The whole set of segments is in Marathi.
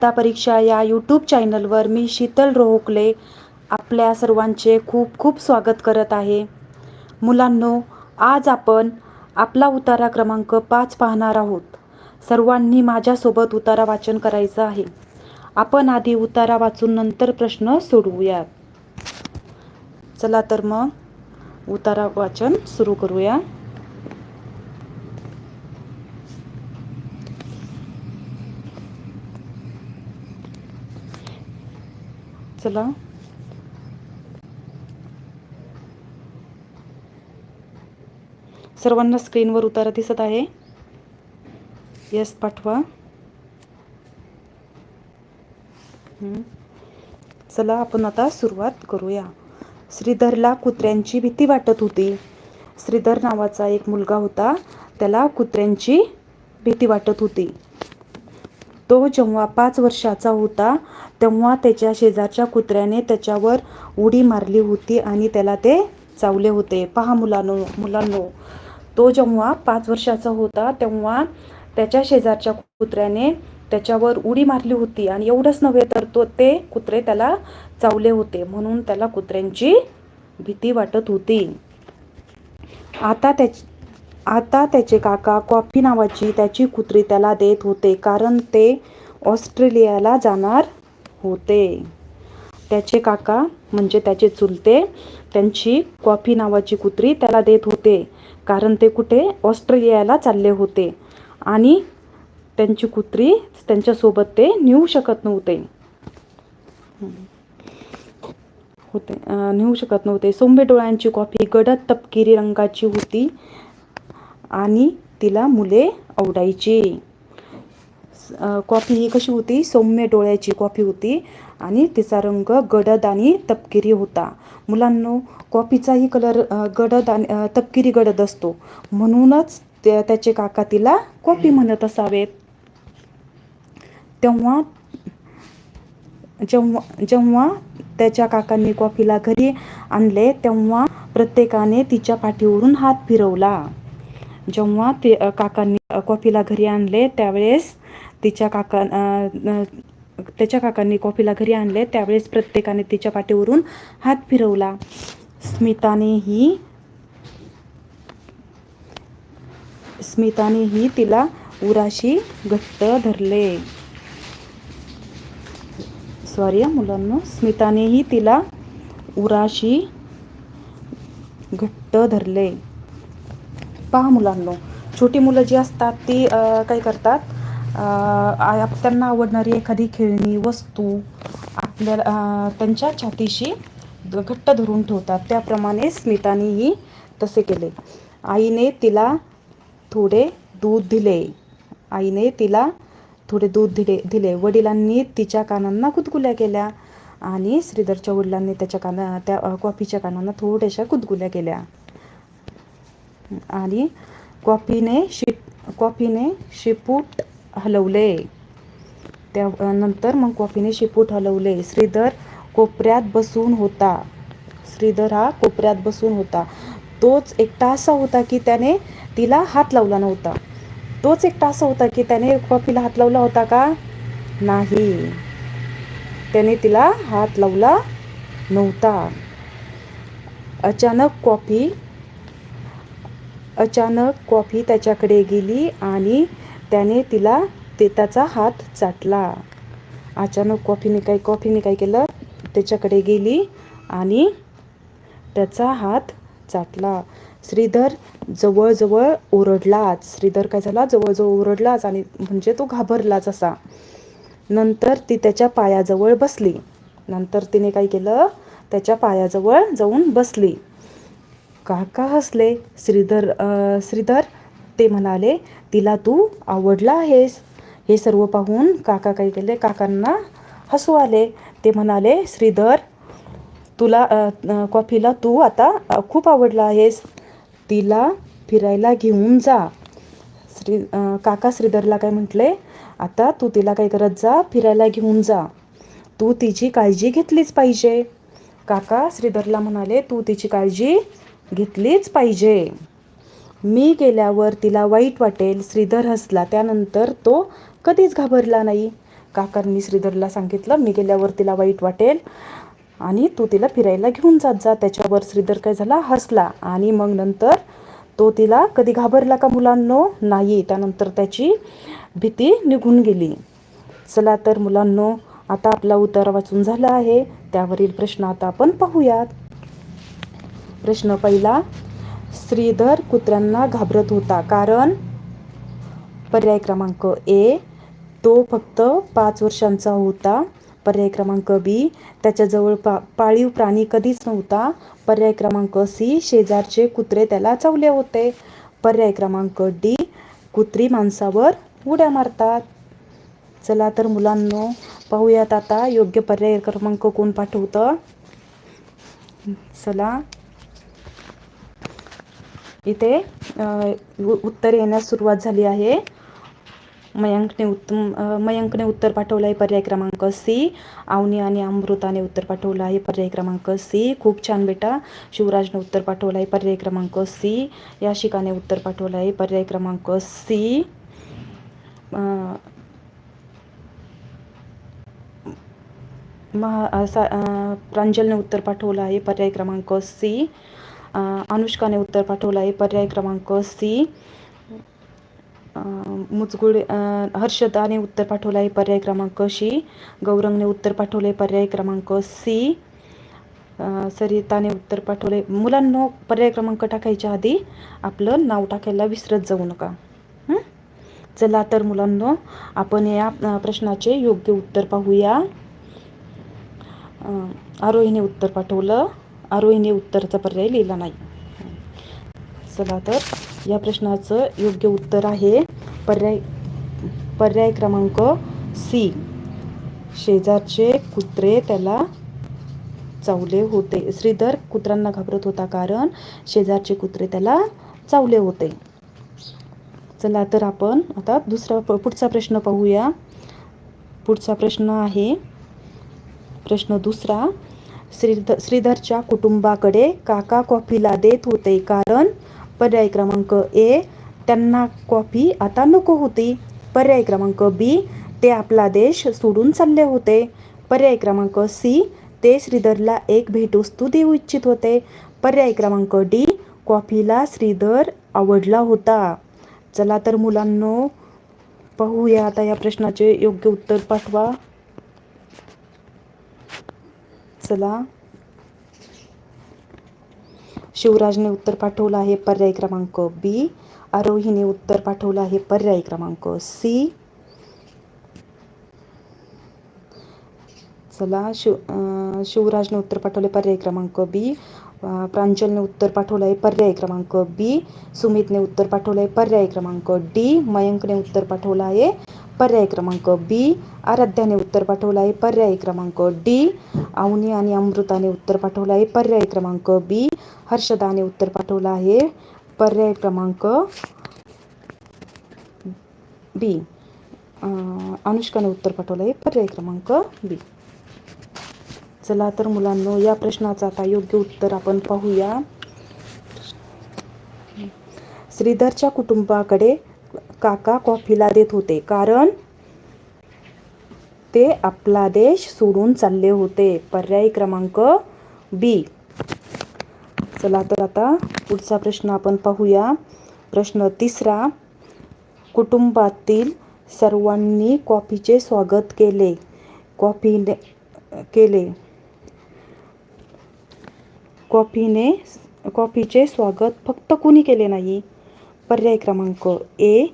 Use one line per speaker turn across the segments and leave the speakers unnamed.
स्पर्धा परीक्षा या यूट्यूब चॅनलवर मी शीतल रोहकले आपल्या सर्वांचे खूप खूप स्वागत करत आहे. मुलांनो आज आपण आपला उतारा क्रमांक पाच पाहणार आहोत. सर्वांनी माझ्यासोबत उतारा वाचन करायचं आहे. आपण आधी उतारा वाचून नंतर प्रश्न सोडवूयात. चला तर मग उतारा वाचन सुरू करूया. चला. सर्वांना स्क्रीनवर उतारा दिसत आहे. यस पाठवा. चला आपण आता सुरुवात करूया. श्रीधरला कुत्र्यांची भीती वाटत होती. श्रीधर नावाचा एक मुलगा होता. त्याला कुत्र्यांची भीती वाटत होती. तो जेव्हा पाच वर्षाचा होता तेव्हा त्याच्या शेजारच्या कुत्र्याने त्याच्यावर उडी मारली होती आणि त्याला ते चावले होते. पहा मुलांनो मुलांनो तो जेव्हा पाच वर्षाचा होता तेव्हा त्याच्या शेजारच्या कुत्र्याने त्याच्यावर उडी मारली होती आणि एवढंच नव्हे तर तो ते कुत्रे त्याला चावले होते. म्हणून त्याला कुत्र्यांची भीती वाटत होती. आता त्या आता त्याचे काका कॉफी नावाची त्याची कुत्री त्याला देत होते कारण ते ऑस्ट्रेलियाला जाणार होते. त्याचे काका म्हणजे त्याचे चुलते त्यांची कॉफी नावाची कुत्री त्याला देत होते कारण ते कुठे? ऑस्ट्रेलियाला चालले होते. आणि त्यांची कुत्री त्यांच्यासोबत ते नेऊ शकत नव्हते. होते. नेऊ शकत नव्हते. सोंबे डोळ्यांची कॉफी गडद तपकिरी रंगाची होती. आणि तिला मुले आवडायची. कॉफी ही कशी होती? सौम्य डोळ्याची कॉफी होती आणि तिचा रंग गडद आणि तपकिरी होता. मुलांनो कॉफीचाही कलर गडद आणि तपकिरी गडद असतो. म्हणूनच त्या त्याचे काका तिला कॉफी म्हणत असावेत. तेव्हा जेव्हा जेव्हा त्याच्या काकांनी कॉफीला घरी आणले तेव्हा प्रत्येकाने तिच्या पाठीवरून हात फिरवला. जेव्हा ते काकांनी कॉफीला घरी आणले त्यावेळेस तिच्या काका त्याच्या काकांनी कॉफीला घरी आणले त्यावेळेस प्रत्येकाने तिच्या पाठीवरून हात फिरवला. स्मितानेही स्मितानेही तिला उराशी घट्ट धरले. सॉरी मुलांना मुलांनो. स्मितानेही तिला उराशी घट्ट धरले. पहा मुलांनो. छोटी मुलं जी असतात ती काय करतात? त्यांना आवडणारी एखादी खेळणी वस्तू आपल्या त्यांच्या छातीशी घट्ट धरून ठेवतात. त्याप्रमाणे स्मितानेही तसे केले. आईने तिला थोडे दूध दिले. आईने तिला थोडे दूध दिले दिले. वडिलांनी तिच्या कानांना कुदकुल्या केल्या आणि श्रीधरच्या वडिलांनी त्याच्या काना त्या कॉफीच्या कानांना थोड्याशा कुदकुल्या केल्या. आणि कॉफीने शिप कॉफीने शिपूट हलवले. त्या नंतर मग कॉफीने शिपूट हलवले. श्रीधर कोपऱ्यात बसून होता. श्रीधर हा कोपऱ्यात बसून होता. तोच एकटा असा होता की त्याने तिला हात लावला नव्हता. तोच एकटा असा होता की त्याने कॉफीला हात लावला होता का? नाही. त्याने तिला हात लावला नव्हता. अचानक कॉफी अचानक कॉफी त्याच्याकडे गेली आणि त्याने तिला ते त्याचा हात चाटला. अचानक कॉफीने काय कॉफीने काय केलं त्याच्याकडे गेली आणि त्याचा हात चाटला. श्रीधर जवळजवळ ओरडलाच. श्रीधर काय झाला? जवळजवळ ओरडलाच आणि म्हणजे तो घाबरलाच असा. नंतर ती त्याच्या पायाजवळ बसली. नंतर तिने काय केलं? त्याच्या पायाजवळ जाऊन बसली. काका हसले श्रीधर श्रीधर ते म्हणाले तिला तू आवडला आहेस. हे सर्व पाहून काका काय केले काकांना हसू आले. ते म्हणाले श्रीधर तुला कॉफीला तू आता खूप आवडला आहेस. तिला फिरायला घेऊन जा. श्री काका श्रीधरला काय म्हटले आता तू तिला काय करत जा फिरायला घेऊन जा. तू तिची काळजी घेतलीच पाहिजे. काका श्रीधरला म्हणाले तू तिची काळजी घेतलीच पाहिजे. मी गेल्यावर तिला वाईट वाटेल श्रीधर हसला त्यानंतर तो कधीच घाबरला नाही. काकांनी श्रीधरला सांगितलं मी गेल्यावर तिला वाईट वाटेल आणि तू तिला फिरायला घेऊन जात जा. त्याच्यावर श्रीधर काय झाला? हसला आणि मग नंतर तो तिला कधी घाबरला का मुलांनो? नाही. त्यानंतर त्याची भीती निघून गेली. चला तर मुलांनो आता आपला उत्तर वाचून झाला आहे. त्यावरील प्रश्न आता आपण पाहूयात. प्रश्न पहिला श्रीधर कुत्र्यांना घाबरत होता. कारण पर्याय क्रमांक ए तो फक्त पाच वर्षांचा होता. पर्याय क्रमांक बी त्याच्याजवळ पा पाळीव प्राणी कधीच नव्हता. पर्याय क्रमांक सी शेजारचे कुत्रे त्याला चावले होते. पर्याय क्रमांक डी कुत्री माणसावर उड्या मारतात. चला तर मुलांनो पाहूयात आता योग्य पर्याय क्रमांक कोण पाठवतं? चला. इथे उत्तर येण्यास सुरुवात झाली आहे. मयंकने उत्तम मयंकने उत्तर पाठवलं आहे पर्याय क्रमांक सी आवनी आणि अमृताने उत्तर पाठवलं आहे पर्याय क्रमांक सी खूप छान बेटा. शिवराजने उत्तर पाठवलं आहे पर्याय क्रमांक सी याशिकाने उत्तर पाठवलं आहे पर्याय क्रमांक सी महा प्रांजलने उत्तर पाठवलं आहे पर्याय क्रमांक सी अनुष्काने उत्तर पाठवलं आहे. पर्याय क्रमांक सी मुचगुड हर्षदाने उत्तर पाठवलं आहे. पर्याय क्रमांक शी गौरंगने उत्तर पाठवले पर्याय क्रमांक सी सरिताने उत्तर पाठवले मुलांनो पर्याय क्रमांक टाकायच्या आधी आपलं नाव टाकायला विसरत जाऊ नका. चला तर मुलांनो आपण या प्रश्नाचे योग्य उत्तर पाहूया. आरोहीने उत्तर पाठवलं. आरोहीने उत्तरचा पर्याय लिहिला नाही. चला तर या प्रश्नाचं योग्य उत्तर आहे पर्याय पर्याय क्रमांक सी. शेजारचे कुत्रे त्याला चावले होते. श्रीधर कुत्र्यांना घाबरत होता कारण शेजारचे कुत्रे त्याला चावले होते. चला तर आपण आता दुसरा प- पुढचा प्रश्न पाहूया. पुढचा प्रश्न आहे प्रश्न दुसरा. श्रीध श्रीधरच्या कुटुंबाकडे काका कॉफीला देत होते. कारण पर्याय क्रमांक ए त्यांना कॉफी आता नको होती. पर्याय क्रमांक बी ते आपला देश सोडून चालले होते. पर्याय क्रमांक सी ते श्रीधरला एक भेटवस्तू देऊ इच्छित होते. पर्याय क्रमांक डी कॉफीला श्रीधर आवडला होता. चला तर मुलांनो पाहूया आता या प्रश्नाचे योग्य उत्तर पाठवा. चला. शिवराजने उत्तर पाठवलं आहे पर्याय क्रमांक बी आरोहीने उत्तर पाठवलं आहे पर्याय क्रमांक सी चला शिव शिवराजने उत्तर पाठवले पर्याय क्रमांक बी प्रांजलने उत्तर पाठवलं आहे पर्याय क्रमांक बी सुमितने उत्तर पाठवलं आहे पर्याय क्रमांक डी मयंकने उत्तर पाठवलं आहे पर्याय क्रमांक बी. आराध्याने उत्तर पाठवलं आहे. पर्याय क्रमांक डी. अवनी आणि अमृताने उत्तर पाठवलं आहे. पर्याय क्रमांक बी. हर्षदाने उत्तर पाठवलं आहे. पर्याय क्रमांक बी. अनुष्काने उत्तर पाठवलं आहे. पर्याय क्रमांक बी. चला तर मुलांनो या प्रश्नाचं आता योग्य उत्तर आपण पाहूया. श्रीधरच्या कुटुंबाकडे काका कॉफीला देत होते. कारण ते आपला देश सोडून चालले होते. पर्याय क्रमांक बी. चला तर आता पुढचा प्रश्न आपण पाहूया. प्रश्न तिसरा. कुटुंबातील सर्वांनी कॉफीचे स्वागत केले. कॉफीने केले. कॉफीने कॉफीचे स्वागत फक्त कुणी केले नाही? पर्याय क्रमांक ए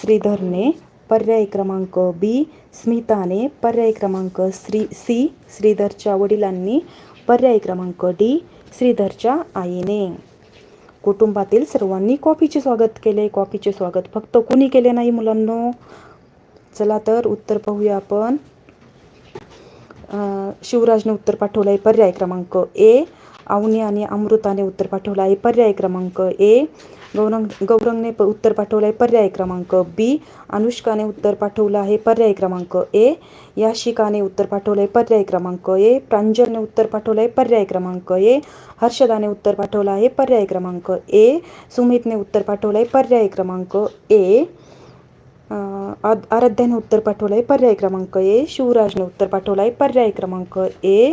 श्रीधरने. पर्याय क्रमांक बी स्मिताने. पर्याय क्रमांक श्री सी श्रीधरच्या वडिलांनी. पर्याय क्रमांक डी श्रीधरच्या आईने. कुटुंबातील सर्वांनी कॉफीचे स्वागत केले. कॉफीचे स्वागत फक्त कुणी केले नाही मुलांनो? चला तर उत्तर पाहूया आपण. शिवराजने उत्तर पाठवलं आहे पर्याय क्रमांक ए. अवनी आणि अमृताने उत्तर पाठवलं आहे पर्याय क्रमांक ए. गौरंग गौरंगने प उत्तर पाठवलं आहे पर्याय क्रमांक बी अनुष्काने उत्तर पाठवलं आहे पर्याय क्रमांक ए याशिकाने उत्तर पाठवलं आहे पर्याय क्रमांक ए प्रांजलने उत्तर पाठवलं आहे पर्याय क्रमांक ए हर्षदाने उत्तर पाठवलं आहे पर्याय क्रमांक ए सुमितने उत्तर पाठवलं आहे पर्याय क्रमांक ए आद आराध्याने उत्तर पाठवलं आहे पर्याय क्रमांक ए शिवराजने उत्तर पाठवलं आहे पर्याय क्रमांक ए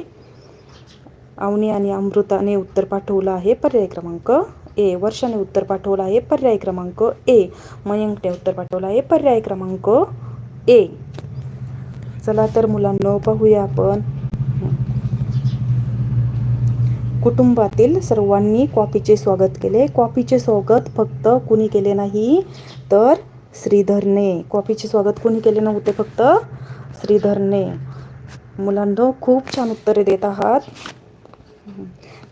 अवनी आणि अमृताने उत्तर पाठवलं आहे पर्याय क्रमांक ए वर्षाने उत्तर पाठवलं आहे. पर्याय क्रमांक ए मयंकने उत्तर पाठवलं आहे. पर्याय क्रमांक ए. चला तर मुलांना पाहूया आपण. कुटुंबातील सर्वांनी कॉफीचे स्वागत केले. कॉफीचे स्वागत फक्त कुणी केले नाही तर श्रीधरने. कॉफीचे स्वागत कुणी केले नव्हते फक्त श्रीधरने. मुलांनो खूप छान उत्तरे देत आहात.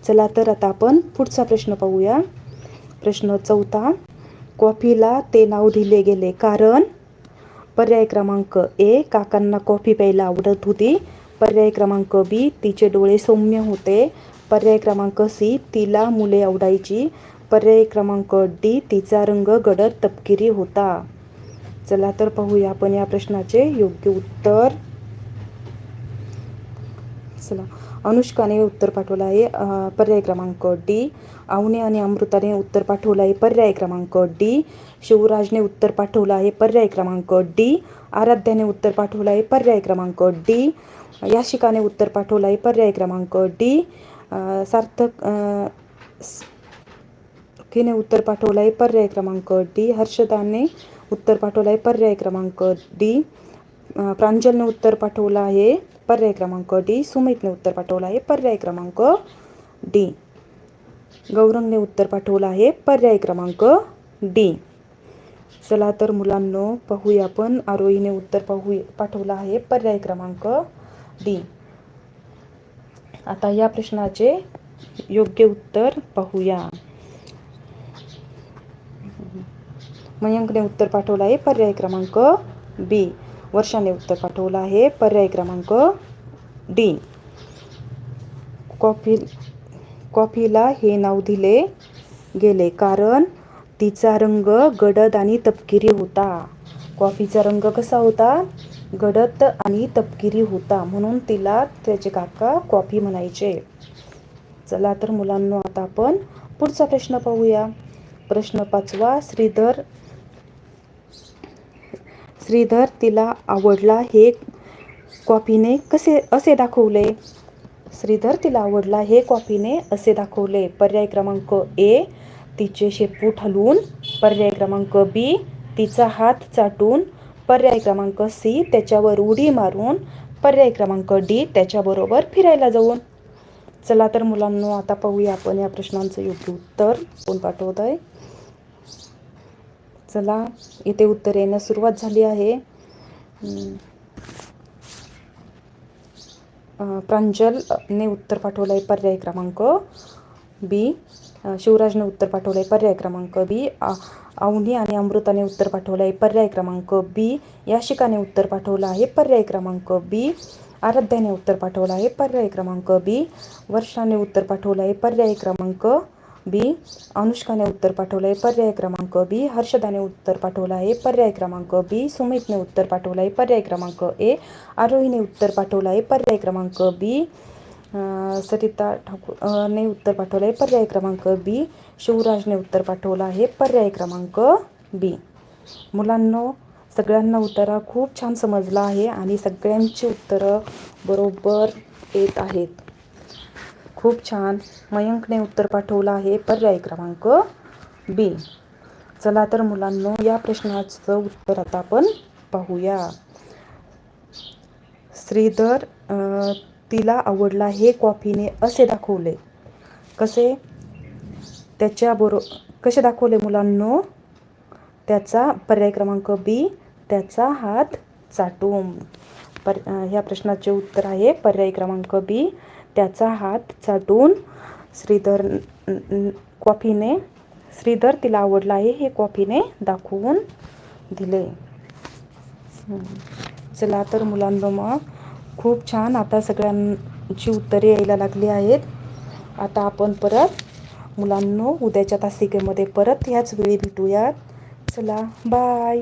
चला तर आता आपण पुढचा प्रश्न पाहूया. प्रश्न चौथा कॉफीला ते नाव दिले गेले कारण? पर्याय क्रमांक ए काकांना कॉफी प्यायला आवडत होती. पर्याय क्रमांक बी तिचे डोळे सौम्य होते. पर्याय क्रमांक सी तिला मुले आवडायची. पर्याय क्रमांक डी तिचा रंग गडद तपकिरी होता. चला तर पाहूया आपण या प्रश्नाचे योग्य उत्तर. चला. अनुष्काने उत्तर पाठवलं आहे. पर्याय क्रमांक डी. आवने आणि अमृताने उत्तर पाठवलं आहे. पर्याय क्रमांक डी. शिवराजने उत्तर पाठवलं आहे. पर्याय क्रमांक डी. आराध्याने उत्तर पाठवलं आहे. पर्याय क्रमांक डी. याशिकाने उत्तर पाठवलं आहे. पर्याय क्रमांक डी. सार्थक किने उत्तर पाठवलं आहे. पर्याय क्रमांक डी. हर्षदाने उत्तर पाठवलं आहे. पर्याय क्रमांक डी. प्रांजलने उत्तर पाठवलं आहे. पर्याय क्रमांक डी. सुमितने उत्तर पाठवलं आहे. पर्याय क्रमांक डी. गौरंगने उत्तर पाठवलं आहे. पर्याय क्रमांक डी. चला तर मुलांनो पाहूया आपण. आरोहीने उत्तर पाहू पाठवलं आहे. पर्याय क्रमांक डी. आता या प्रश्नाचे योग्य उत्तर पाहूया. मयंकने उत्तर पाठवलं आहे. पर्याय क्रमांक बी. वर्षाने उत्तर पाठवलं आहे. पर्याय क्रमांक डी. कॉफी कॉफीला हे नाव दिले गेले कारण तिचा रंग गडद आणि तपकिरी होता. कॉफीचा रंग कसा होता? गडद आणि तपकिरी होता म्हणून तिला त्याचे काका कॉफी म्हणायचे. चला तर मुलांना आता आपण पुढचा प्रश्न पाहूया. प्रश्न पाचवा श्रीधर श्रीधर तिला आवडला हे कॉफीने कसे असे दाखवले? श्रीधर तिला आवडला हे कॉफीने असे दाखवले. पर्याय क्रमांक ए तिचे शेपूट हलवून पर्याय क्रमांक बी तिचा हात चाटून. पर्याय क्रमांक सी त्याच्यावर उडी मारून. पर्याय क्रमांक डी त्याच्याबरोबर फिरायला जाऊन. चला तर मुलांना आता पाहूया आपण या प्रश्नांचं योग्य उत्तर कोण पाठवत आहे चला इथे उत्तर येण्यास सुरुवात झाली आहे. प्रांजलने उत्तर पाठवलं आहे पर्याय क्रमांक बी. शिवराजने उत्तर पाठवलं आहे पर्याय क्रमांक बी. अवनी आणि अमृताने उत्तर पाठवलं आहे पर्याय क्रमांक बी. याशिकाने उत्तर पाठवलं आहे पर्याय क्रमांक बी. आराध्याने उत्तर पाठवलं आहे पर्याय क्रमांक बी. वर्षाने उत्तर पाठवलं आहे पर्याय क्रमांक बी अनुष्काने उत्तर पाठवलं आहे पर्याय क्रमांक बी हर्षदाने उत्तर पाठवलं आहे पर्याय क्रमांक बी सुमितने उत्तर पाठवलं आहे पर्याय क्रमांक ए आरोहीने उत्तर पाठवलं आहे पर्याय क्रमांक बी सरिता ठाकूर ने उत्तर पाठवलं आहे पर्याय क्रमांक बी शिवराजने उत्तर पाठवलं आहे पर्याय क्रमांक बी. मुलांना सगळ्यांना उत्तरा खूप छान समजला आहे आणि सगळ्यांची उत्तरं बरोबर येत आहेत. खूप छान. मयंकने उत्तर पाठवलं आहे. पर्याय क्रमांक बी. चला तर मुलांना या प्रश्नाचं उत्तर आता आपण पाहूया. श्रीधर तिला आवडला हे कॉफीने असे दाखवले. कसे? त्याच्याबरो कसे दाखवले मुलांनो? त्याचा पर्याय क्रमांक बी त्याचा हात चाटून. पर ह्या प्रश्नाचे उत्तर आहे. पर्याय क्रमांक बी त्याचा हात चाटून श्रीधर कॉफीने श्रीधर तिला आवडला आहे हे कॉफीने दाखवून दिले. चला तर मुलांना मग खूप छान आता सगळ्यांची उत्तरे यायला लागली आहेत. आता आपण परत मुलांनो उद्याच्या तासिकेमध्ये परत ह्याच वेळी भेटूयात. चला बाय